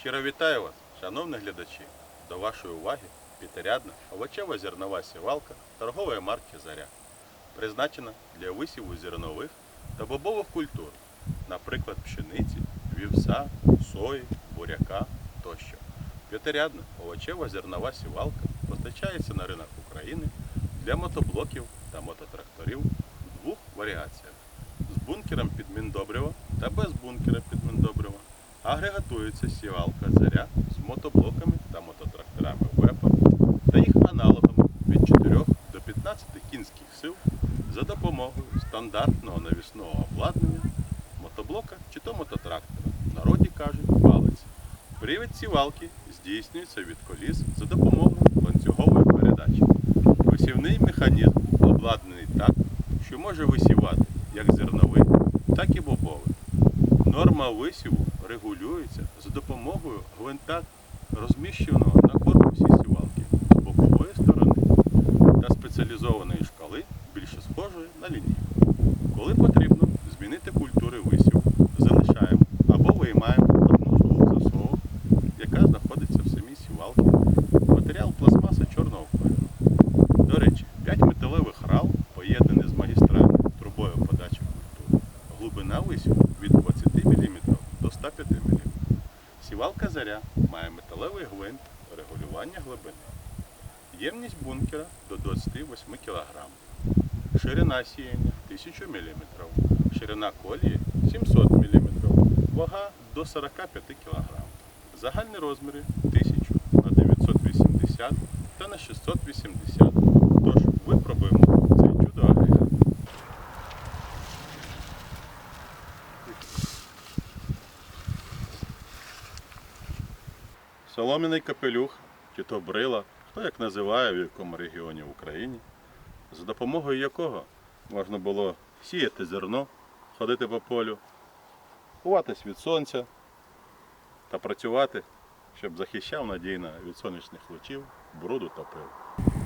Щиро вітаю вас, шановні глядачі. До вашої уваги п'ятирядна овочева зернова сівалка торгової марки Заря. Призначена для висіву зернових та бобових культур, наприклад, пшениці, вівса, сої, буряка тощо. П'ятирядна овочева зернова сівалка постачається на ринок України для мотоблоків та мототракторів в двох варіаціях з бункером під Міндобрива та без бункера під Міндобрива. Агрегатується сівалка заря з мотоблоками та мототракторами ВЕПа та їх аналогами від 4 до 15 кінських сил за допомогою стандартного навісного обладнання мотоблока чи то мототрактора. В народі кажуть палець. Привід сівалки здійснюється від коліс за допомогою ланцюгової передачі. Висівний механізм обладнаний так, що може висівати як зерновий, так і бобовий. Норма висіву регулюється за допомогою гвинта, розміщеного регулювання глибини. Ємність бункера до 28 кг. Ширина сіяння 1000 мм. Ширина колії 700 мм. Вага до 45 кг. Загальні розміри 1000 на 980 та на 680. Тож випробуємо цей чудо Солом'яний капелюх, чи то брила, хто як називає в якому регіоні в Україні, за допомогою якого можна було сіяти зерно, ходити по полю, ховатись від сонця та працювати, щоб захищав надійно від сонячних лучів, бруду та пил.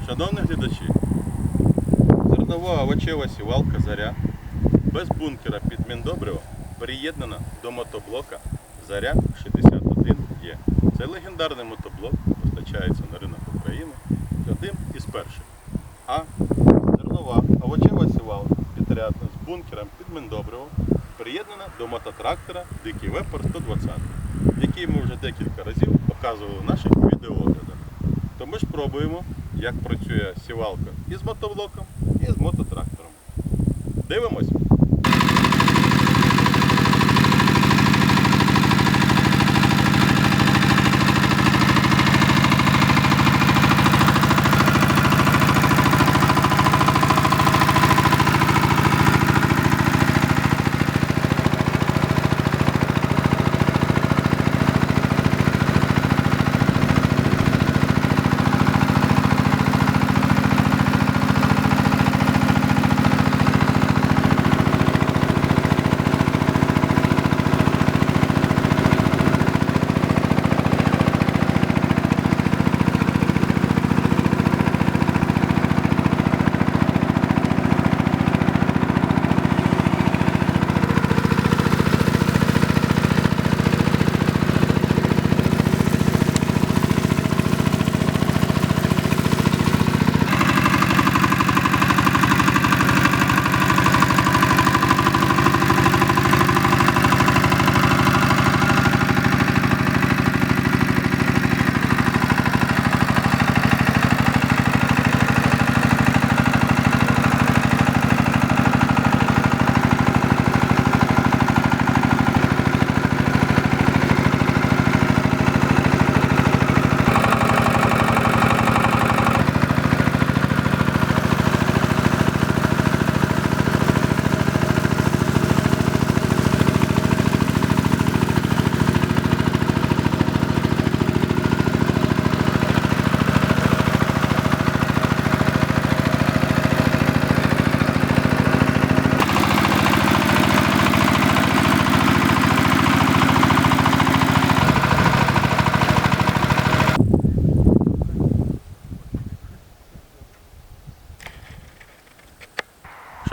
Шановні глядачі, зернова овочева сівалка заря без бункера під Міндобриво приєднана до мотоблока Заря 61 є. Цей легендарний мотоблок постачається на ринок України одним із перших. А зернова овочева сівалка підрядна з бункером під Міндобриво приєднана до мототрактора Дикий Вепер 120, який ми вже декілька разів показували в наших відеооглядах. То ми ж пробуємо, як працює сівалка і з мотоблоком, і з мототрактором. Дивимось!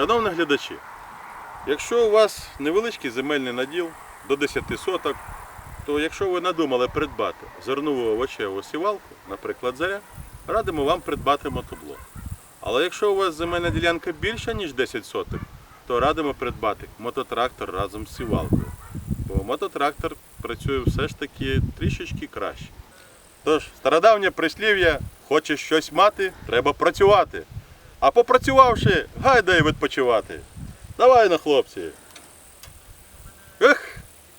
Шановні глядачі, якщо у вас невеличкий земельний наділ до 10 соток, то якщо ви надумали придбати зернову овочеву сівалку, наприклад, заря, радимо вам придбати мотоблок. Але якщо у вас земельна ділянка більша, ніж 10 соток, то радимо придбати мототрактор разом з сівалкою. Бо мототрактор працює все ж таки трішечки краще. Тож, стародавнє прислів'я, хочеш щось мати, треба працювати. А попрацювавши, гайда й відпочивати. Давай на хлопці. Ех,